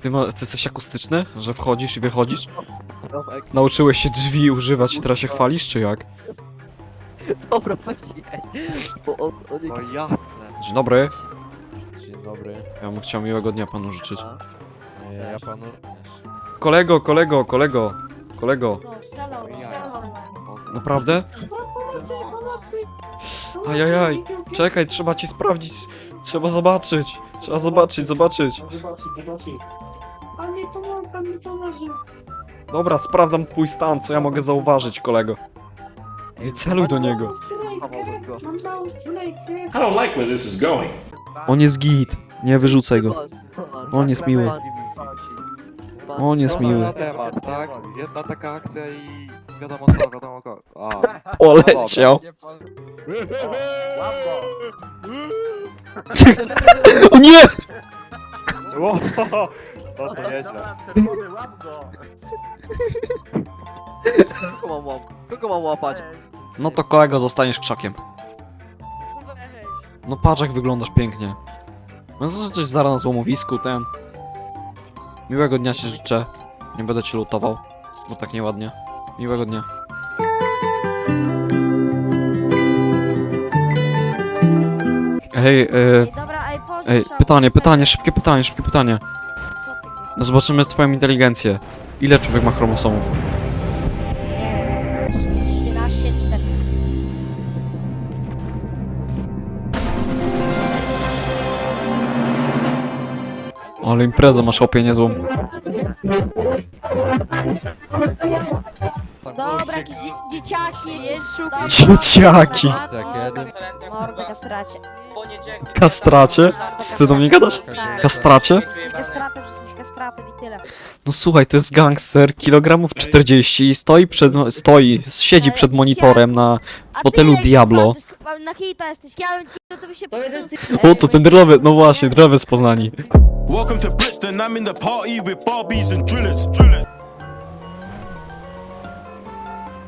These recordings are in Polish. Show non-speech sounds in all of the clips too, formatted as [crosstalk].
Ty, ma, ty jesteś akustyczny? Że wchodzisz i wychodzisz? Nauczyłeś się drzwi używać i teraz się chwalisz, czy jak? [laughs] Dobra, weź Bo on, on No jasne. Dzień dobry. Dzień dobry. Ja bym chciał miłego dnia panu życzyć. E, Ja panu... Kolego, kolego, kolego, kolego. Co, strzelał, strzelał. Naprawdę? Ajajaj, czekaj, trzeba ci sprawdzić. Trzeba zobaczyć. Trzeba zobaczyć, zobaczyć. Ale to mam tam mi pomoże. Dobra, sprawdzam twój stan, co ja mogę zauważyć, kolego. Nie celuj do niego. Mam małą. I don't like where this is going. On jest git. Nie wyrzucaj go. On jest miły. On jest miły. tak? Jedna taka akcja i wiadomo co, wiadomo co. A, Oleciał. O nie! Ło, to to nieźle. Kogo mam łap? Kogo mam łapać? No to kolego, zostaniesz krzakiem. No patrz jak wyglądasz pięknie. No zacząć zaraz na złomowisku, ten. Miłego dnia ci życzę. Nie będę cię lutował, bo tak nieładnie. Miłego dnia. Ej, e, Ej, dobra, ej, pytanie, pytanie, szybkie pytanie, szybkie pytanie. No zobaczymy twoją inteligencję. Ile człowiek ma chromosomów? Nie wiem, 13, 4. Ale imprezę masz opie niezłą. Dobra, jakieś dzie- dzieciaki. Jest szukaj. Dzieciaki! kiedy? Mordy kastracie. Kastracie? Co ty do mnie gadasz? Tak. Kastracie? I tyle. No słuchaj, to jest gangster, kilogramów 40 i stoi przed, stoi, siedzi przed monitorem na A fotelu ty, jak Diablo. patrzysz, Na hita jesteś. Ja bym ci, to by się O, to ten drelowy, no właśnie, drelowy z Poznani. Welcome to Brixton, I'm in the party with Barbies and drillers.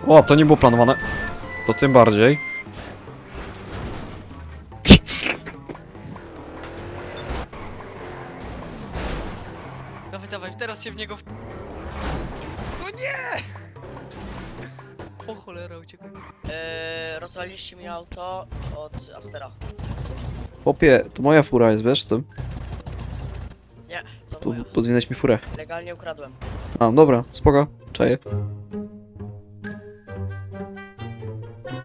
O, to nie było planowane. To tym bardziej. Dawaj, dawaj, teraz się w niego w... O nie! O cholera, uciekaj. Eee, rozwaliliście mi auto od Astera. Popie, to moja fura jest, wiesz, tym? Nie, to moja. Podwinąłeś mi furę. Legalnie ukradłem. A, dobra, spoko, czaję.